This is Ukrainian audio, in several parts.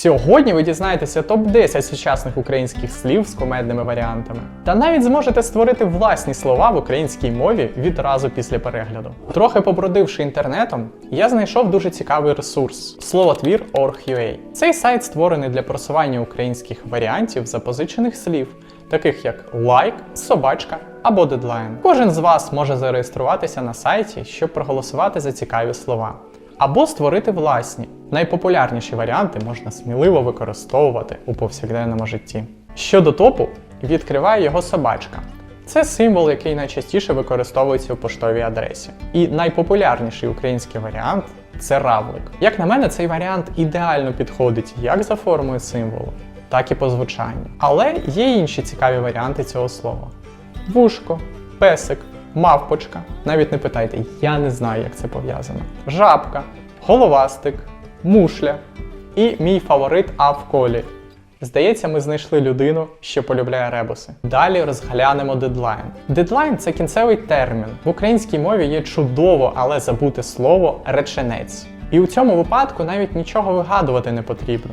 Сьогодні ви дізнаєтеся топ-10 сучасних українських слів з комедними варіантами. Та навіть зможете створити власні слова в українській мові відразу після перегляду. Трохи побродивши інтернетом, я знайшов дуже цікавий ресурс словотвір Org.ua. Цей сайт створений для просування українських варіантів запозичених слів, таких як лайк, собачка або дедлайн. Кожен з вас може зареєструватися на сайті, щоб проголосувати за цікаві слова або створити власні. Найпопулярніші варіанти можна сміливо використовувати у повсякденному житті. Щодо топу, відкриває його собачка. Це символ, який найчастіше використовується у поштовій адресі. І найпопулярніший український варіант це равлик. Як на мене, цей варіант ідеально підходить як за формою символу, так і по звучанню. Але є інші цікаві варіанти цього слова: вушко, песик, мавпочка. Навіть не питайте, я не знаю, як це пов'язано. Жабка, головастик, мушля і мій фаворит А в колі. Здається, ми знайшли людину, що полюбляє ребуси. Далі розглянемо дедлайн. Дедлайн це кінцевий термін. В українській мові є чудово, але забуте слово реченець. І у цьому випадку навіть нічого вигадувати не потрібно.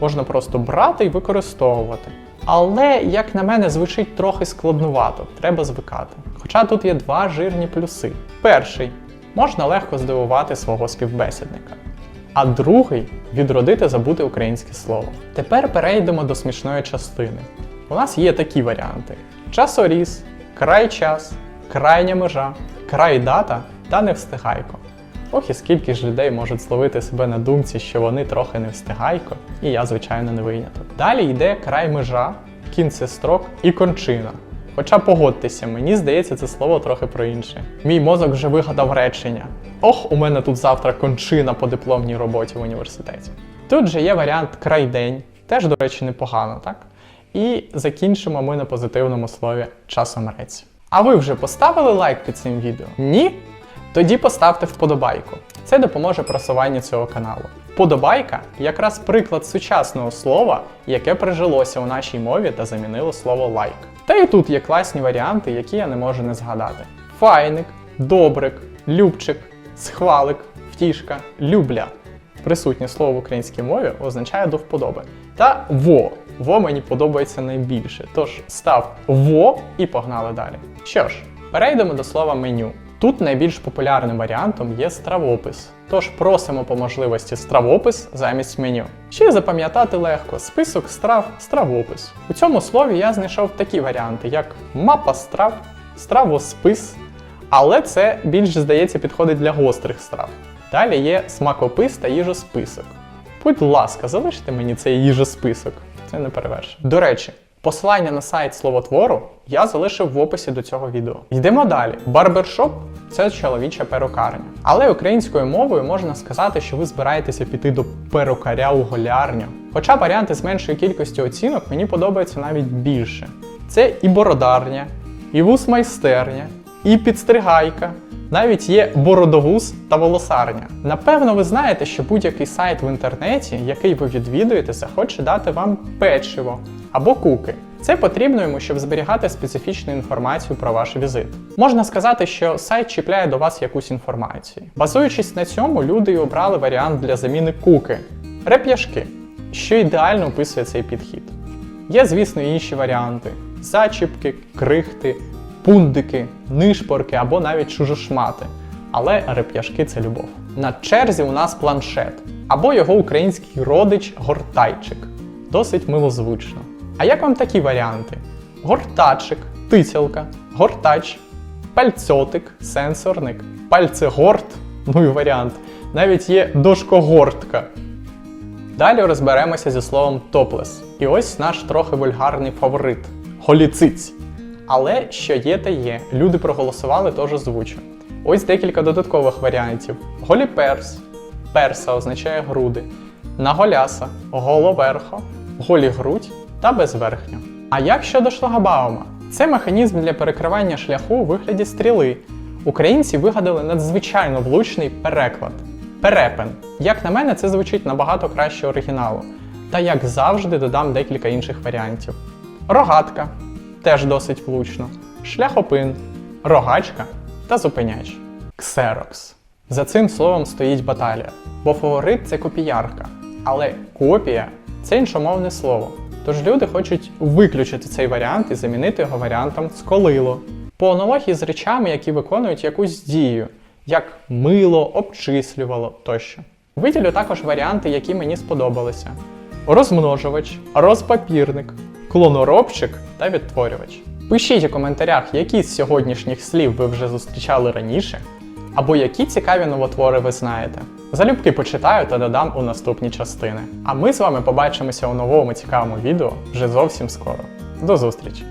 Можна просто брати і використовувати. Але, як на мене, звучить трохи складнувато, треба звикати. Хоча тут є два жирні плюси. Перший можна легко здивувати свого співбесідника. А другий відродити забути українське слово. Тепер перейдемо до смішної частини. У нас є такі варіанти: часоріз, край час, крайня межа, край дата та невстигайко. Ох і скільки ж людей можуть зловити себе на думці, що вони трохи не встигайко, і я, звичайно, не виняток. Далі йде край межа, кінцестрок і кончина. Хоча погодьтеся, мені здається, це слово трохи про інше. Мій мозок вже вигадав речення. Ох, у мене тут завтра кончина по дипломній роботі в університеті. Тут же є варіант крайдень, теж, до речі, непогано, так? І закінчимо ми на позитивному слові часомрець. А ви вже поставили лайк під цим відео? Ні? Тоді поставте вподобайку. Це допоможе просуванню цього каналу. Вподобайка якраз приклад сучасного слова, яке прижилося у нашій мові та замінило слово лайк. Та і тут є класні варіанти, які я не можу не згадати: файник, добрик, любчик, схвалик, втішка, любля. Присутнє слово в українській мові означає до вподоби. Та во. Во мені подобається найбільше. Тож став во і погнали далі. Що ж, перейдемо до слова меню. Тут найбільш популярним варіантом є стравопис. Тож просимо по можливості стравопис замість меню. Ще запам'ятати легко список страв, стравопис. У цьому слові я знайшов такі варіанти, як мапа страв, стравоспис, але це більш здається підходить для гострих страв. Далі є смакопис та їжосписок. Будь ласка, залиште мені цей їжосписок. Це не перевершено. До речі, посилання на сайт словотвору я залишив в описі до цього відео. Йдемо далі. Барбершоп це чоловіча перукарня. Але українською мовою можна сказати, що ви збираєтеся піти до перукаря у голярню. Хоча варіанти з меншою кількістю оцінок мені подобаються навіть більше. Це і бородарня, і вус-майстерня, і підстригайка. Навіть є бородовуз та волосарня. Напевно, ви знаєте, що будь-який сайт в інтернеті, який ви відвідуєте, захоче дати вам печиво або куки. Це потрібно йому, щоб зберігати специфічну інформацію про ваш візит. Можна сказати, що сайт чіпляє до вас якусь інформацію. Базуючись на цьому, люди й обрали варіант для заміни куки реп'яшки, що ідеально описує цей підхід. Є, звісно, інші варіанти: зачіпки, крихти, пундики, нишпорки або навіть чужошмати. Але реп'яшки це любов. На черзі у нас планшет або його український родич гортайчик. Досить милозвучно. А як вам такі варіанти? Гортачик, тицялка, гортач, пальцьотик, сенсорник, пальцегорт, ну і варіант. Навіть є дошкогортка. Далі розберемося зі словом топлес. І ось наш трохи вульгарний фаворит голіциць. Але що є, те є. Люди проголосували, тож озвучу. Ось декілька додаткових варіантів: голіперс, перса означає груди, наголяса, головерхо, голі грудь та безверхньо. А як щодо шлагбаума? Це механізм для перекривання шляху у вигляді стріли. Українці вигадали надзвичайно влучний переклад. Перепен. Як на мене, це звучить набагато краще оригіналу. Та як завжди додам декілька інших варіантів. Рогатка теж досить влучно. Шляхопин, рогачка та зупиняч. Ксерокс. За цим словом стоїть баталія. Бо фаворит це копіярка. Але копія це іншомовне слово. Тож люди хочуть виключити цей варіант і замінити його варіантом сколило. По аналогії з речами, які виконують якусь дію, як мило, обчислювало тощо. Виділю також варіанти, які мені сподобалися: розмножувач, розпапірник, клоноробчик та відтворювач. Пишіть у коментарях, які з сьогоднішніх слів ви вже зустрічали раніше, або які цікаві новотвори ви знаєте. Залюбки почитаю та додам у наступні частини. А ми з вами побачимося у новому цікавому відео вже зовсім скоро. До зустрічі!